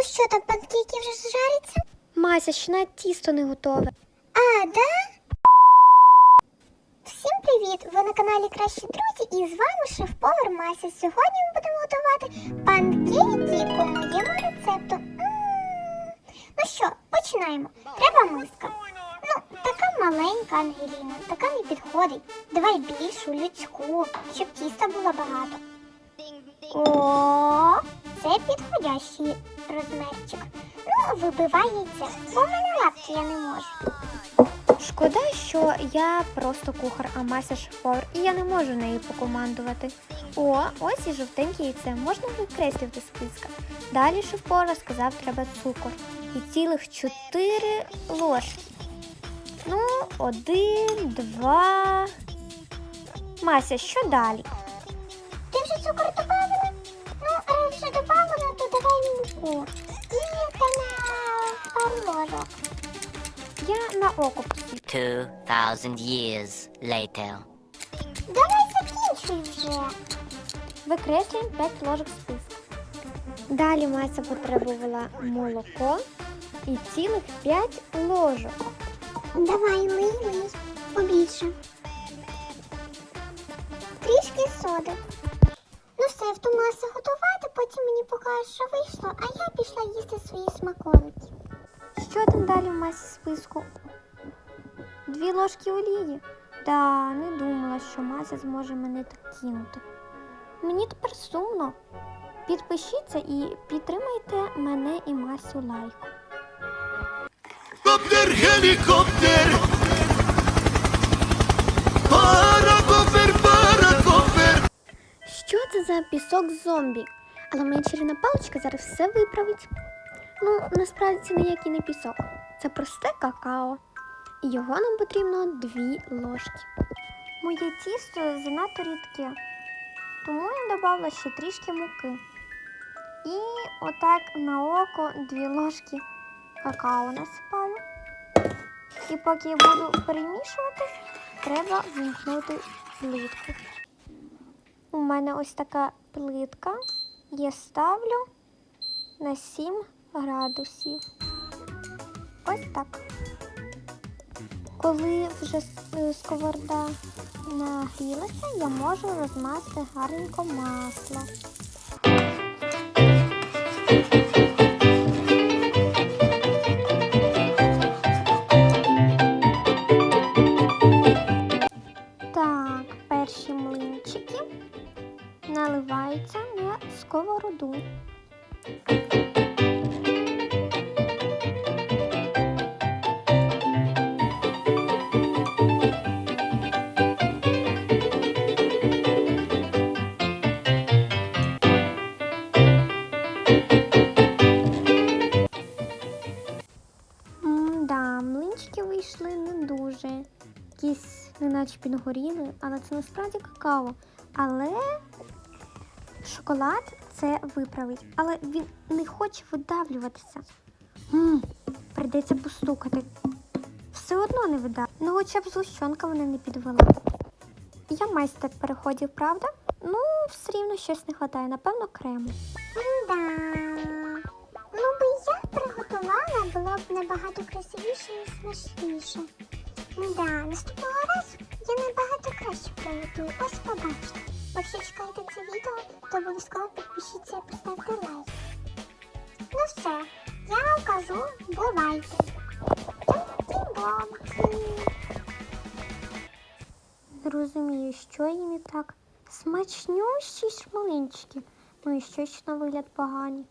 Ну що там, панкейки вже жаряться? Мася, ще навіть тісто не готове. А, да? Всім привіт! Ви на каналі Кращі друзі і з вами шеф-повар Мася. Сьогодні ми будемо готувати панкейки по моєму рецепту. М. Ну що, починаємо. Треба миска. Ну, така маленька Ангеліна, така не підходить. Давай більшу, людську, щоб тіста було багато. Підходящий розмірчик. Ну, вибивай яйця, бо в мене лапки я не можу. Шкода, що я просто кухар, а Мася шеф-повар, і я не можу нею покомандувати. О, ось і жовтеньке яйце, можна викреслювати з списка. Далі шеф-повар розказав, треба цукор. І цілих чотири ложки. Ну, один, два. Мася, що далі? Ти вже цукор Я на око 2,000 years later. Давай закінчуй вже. Викреслюємо 5 ложок списка. Далі Мася потребувала молоко і цілих 5 ложок. Давай, лий, лий. Побільше. Трішки соди. Ну все, втомилася готувати, потім мені покажеш, що вийшло, а я пішла їсти свої смаколики. Що там далі в Масі списку? Дві ложки олії? Да, не думала, що Мася зможе мене так кинути. Мені тепер сумно. Підпишіться і підтримайте мене і Масю лайком. Helikopter, helikopter. Паракофер, паракофер. Що це за пісок зомбі? Але моя чарівна паличка зараз все виправить. Ну, насправді це ніякий не пісок. Це просте какао. І його нам потрібно дві ложки. Моє тісто занадто рідке, тому я додала ще трішки муки. І отак на око дві ложки какао насипаю. І поки я буду перемішувати, треба вімкнути плитку. У мене ось така плитка. Я ставлю на 7 градусів. Ось так. Коли вже е, сковорода нагрілася, я можу розмазати гарненько масло. Так, перші млинчики наливаються на сковороду. М-да, млинчики вийшли не дуже. Якісь неначе підгоріли, але це насправді какао. Але шоколад це виправить. Але він не хоче видавлюватися. м прийдеться постукати. Все одно не видав. Ну, хоча б згущенка мене не підвела. Я майстер переходів, правда? Ну, все рівно щось не вистачає, напевно, крему. Да. Ну би я приготувала, було б набагато красивіше і смачніше. Да, наступного разу я набагато краще приготую. Ось побачите. Якщо чекаєте це відео, то обов'язково підпишіться і поставте лайк. Ну все, я вам кажу, бувайте. Розумію, що їм і так. Смачнющі шмалинчики. Ну і що ще на вигляд погані.